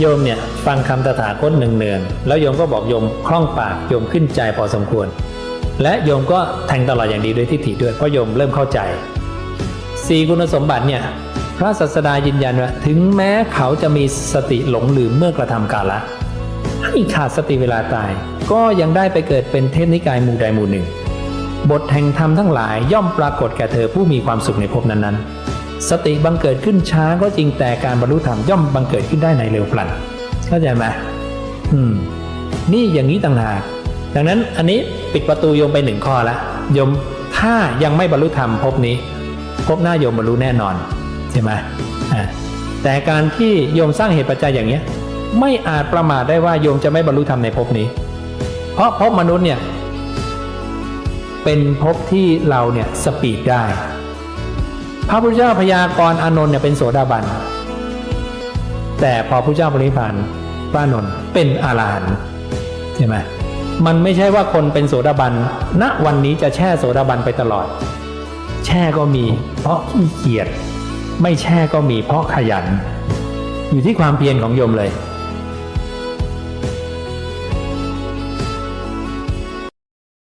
โยมเนี่ยฟังคำตถาคตหนึ่งเนืองแล้วโยมก็บอกโยมคล่องปากโยมขึ้นใจพอสมควร และโยมก็แทงตลอดอย่างดีด้วยทิฏฐิด้วยเพราะโยมเริ่มเข้าใจสี่คุณสมบัติเนี่ยพระศาสดายืนยันว่าถึงแม้เขาจะมีสติหลงลืมเมื่อกระทำกาละให้ขาดสติเวลาตาย ก็ยังได้ไปเกิดเป็นเทพนิกายหมู่ใดหมู่หนึ่ง บทแห่งธรรมทั้งหลายย่อมปรากฏแก่เธอผู้มีความสุขในภพนั้นๆ สติบังเกิดขึ้นช้าก็จริงแต่การบรรลุธรรมย่อมบังเกิดขึ้นได้ในเร็วพลันเข้าใจไหมอืม นี่อย่างนี้ต่างหากดังนั้นอันนี้ปิดประตูโยมไปหนึ่งข้อละโยมถ้ายังไม่บรรลุธรรมภพนี้ภพหน้าโยมบรรลุแน่นอนใช่ไหมอ่าแต่การที่โยมสร้างเหตุปัจจัยอย่างเนี้ย ไม่อาจประมาทได้ว่าโยมจะไม่บรรลุธรรมในภพนี้ เพราะภพมนุษย์เนี่ย เป็นภพที่เราเนี่ยสปีดได้ พระพุทธเจ้าพยากรณ์อานนท์เนี่ยเป็นโสดาบัน แต่พอพระพุทธเจ้าปรินิพพานพระอานนท์เป็นอรหันต์ใช่ไหมมันไม่ใช่ว่าคนเป็นโสดาบันณวันนี้จะแช่โสดาบันไปตลอด แช่ก็มี เพราะขี้เกียจไม่แช่ก็มีเพราะขยัน อยู่ที่ความเพียรของโยมเลย